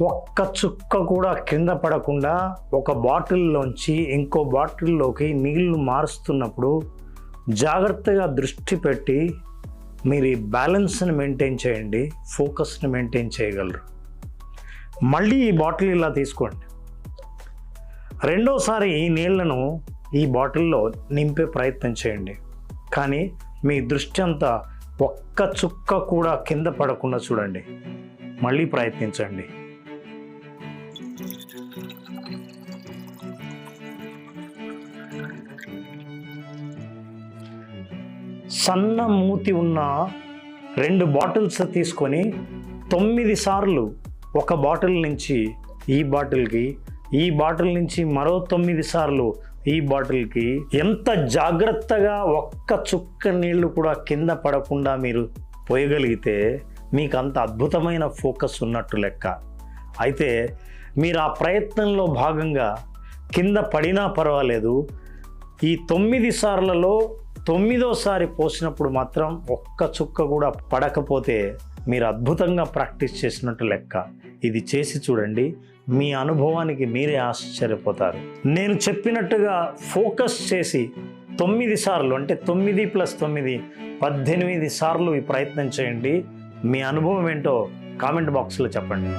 ఒక్క చుక్క కూడా కింద పడకుండా ఒక బాటిల్లోంచి ఇంకో బాటిల్లోకి నీళ్ళు మారుస్తున్నప్పుడు జాగ్రత్తగా దృష్టి పెట్టి మీరు ఈ బ్యాలెన్స్ని మెయింటైన్ చేయండి ఫోకస్ని మెయింటైన్ చేయగలరు. మళ్ళీ ఈ బాటిల్ ఇలా తీసుకోండి. రెండోసారి ఈ నీళ్ళను ఈ బాటిల్లో నింపే ప్రయత్నం చేయండి. కానీ మీ దృష్టి అంతా ఒక్క చుక్క కూడా కింద పడకుండా చూడండి. మళ్ళీ ప్రయత్నించండి. సన్న మూతి ఉన్న రెండు బాటిల్స్ తీసుకొని తొమ్మిది సార్లు ఒక బాటిల్ నుంచి ఈ బాటిల్కి ఈ బాటిల్ నుంచి మరో తొమ్మిది సార్లు ఈ బాటిల్కి ఎంత జాగ్రత్తగా ఒక్క చుక్క నీళ్ళు కూడా కింద పడకుండా మీరు పోయగలిగితే మీకు అంత అద్భుతమైన ఫోకస్ ఉన్నట్టు లెక్క. అయితే మీరు ఆ ప్రయత్నంలో భాగంగా కింద పడినా పర్వాలేదు ఈ తొమ్మిది సార్లలో తొమ్మిదోసారి పోసినప్పుడు మాత్రం ఒక్క చుక్క కూడా పడకపోతే మీరు అద్భుతంగా ప్రాక్టీస్ చేసినట్టు లెక్క. ఇది చేసి చూడండి మీ అనుభవానికి మీరే ఆశ్చర్యపోతారు. నేను చెప్పినట్టుగా ఫోకస్ చేసి తొమ్మిది సార్లు అంటే తొమ్మిది ప్లస్ తొమ్మిది పద్దెనిమిది సార్లు ఈ ప్రయత్నం చేయండి. మీ అనుభవం ఏంటో కామెంట్ బాక్స్లో చెప్పండి.